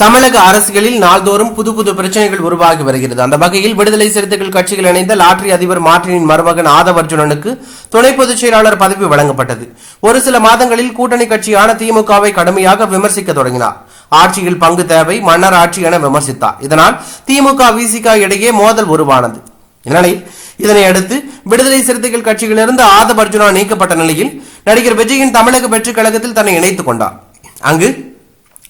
தமிழக அரசியலில் நாள்தோறும் புது புது பிரச்சனைகள் உருவாகி வருகிறது. அந்த வகையில் விடுதலை சிறுத்தைகள் கட்சியில் இணைந்த லாட்டரி அதிபர் மார்டினின் மருமகன் ஆதவர்ஜுனனுக்கு துணை பொதுச் செயலாளர் பதவி வழங்கப்பட்டது. ஒரு சில மாதங்களில் கூட்டணி கட்சியான திமுகவை கடுமையாக விமர்சிக்க தொடங்கினார். ஆட்சியில் பங்கு தேவை மன்னர் ஆட்சி என விமர்சித்தார். இதனால் திமுக விசிக இடையே மோதல் உருவானது. இந்நிலையில் இதனை அடுத்து விடுதலை சிறுத்தைகள் கட்சியிலிருந்து ஆதவ் அர்ஜுனா நீக்கப்பட்ட நிலையில் நடிகர் விஜயின் தமிழக வெற்றிக் கழகத்தில் தன்னை இணைத்துக் கொண்டார். அங்கு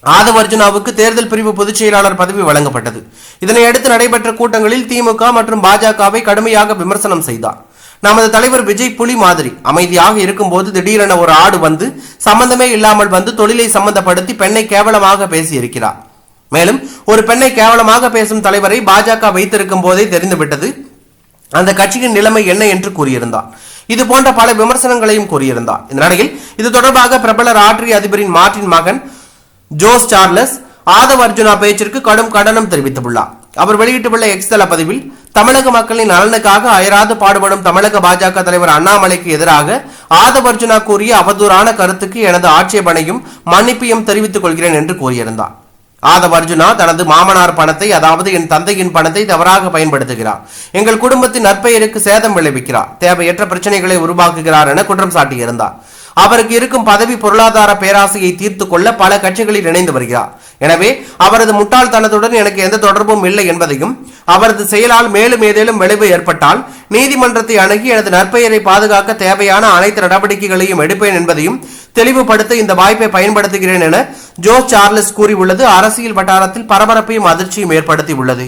ஆதவர்ஜுனாவுக்கு தேர்தல் பிரிவு பொதுச் செயலாளர் பதவி வழங்கப்பட்டது. இதனையடுத்து நடைபெற்ற கூட்டங்களில் திமுக மற்றும் பாஜகவை கடுமையாக விமர்சனம் செய்தார். நமது தலைவர் விஜய் புலி மாதிரி அமைதியாக இருக்கும்போது திடீரென ஒரு ஆடு வந்து சம்பந்தமே இல்லாமல் வந்து தொழிலை சம்பந்தப்படுத்தி பெண்ணை கேவலமாக பேசியிருக்கிறார். மேலும் ஒரு பெண்ணை கேவலமாக பேசும் தலைவரை பாஜக வைத்திருக்கும் போதே தெரிந்துவிட்டது. அந்த கட்சியின் நிலைமை என்ன என்று கூறியிருந்தார். இது போன்ற பல விமர்சனங்களையும் கூறியிருந்தார். இந்த நிலையில் இது தொடர்பாக பிரபல ஆட்ரி அதிபரின் மாற்றின் மகன் ஜோஸ் சார்லஸ் ஆதவ் அர்ஜுனா பேச்சிற்கு கடும் கண்டனம் தெரிவித்துள்ளார். அவர் வெளியிட்டுள்ள எக்ஸ்தள பதிவில் தமிழக மக்களின் நலனுக்காக அயராது பாடுபடும் தமிழக பாஜக தலைவர் அண்ணாமலைக்கு எதிராக ஆதவ் அர்ஜுனா கூறிய அவதூறான கருத்துக்கு எனது ஆட்சேபனையும் மன்னிப்பையும் தெரிவித்துக் கொள்கிறேன் என்று கூறியிருந்தார். ஆதவ் அர்ஜுனா தனது மாமனார் பணத்தை அதாவது என் தந்தையின் பணத்தை தவறாக பயன்படுத்துகிறார். எங்கள் குடும்பத்தின் நற்பெயருக்கு சேதம் விளைவிக்கிறார். தேவையற்ற பிரச்சனைகளை உருவாக்குகிறார் என குற்றம் சாட்டியிருந்தார். அவருக்கு இருக்கும் பதவி பொருளாதார பேராசையை தீர்த்து கொள்ள பல கட்சிகளில் இணைந்து வருகிறார். எனவே அவரது முட்டாள்தனத்துடன் எனக்கு எந்த தொடர்பும் இல்லை என்பதையும் அவரது செயலால் மேலும் ஏதேனும் விளைவு ஏற்பட்டால் நீதிமன்றத்தை அணுகி எனது நற்பெயரை பாதுகாக்க தேவையான அனைத்து நடவடிக்கைகளையும் எடுப்பேன் என்பதையும் தெளிவுபடுத்த இந்த வாய்ப்பை பயன்படுத்துகிறேன் என ஜோ சார்லஸ் கூறியுள்ளது. அரசியல் வட்டாரத்தில் பரபரப்பையும் அதிர்ச்சியும் ஏற்படுத்தியுள்ளது.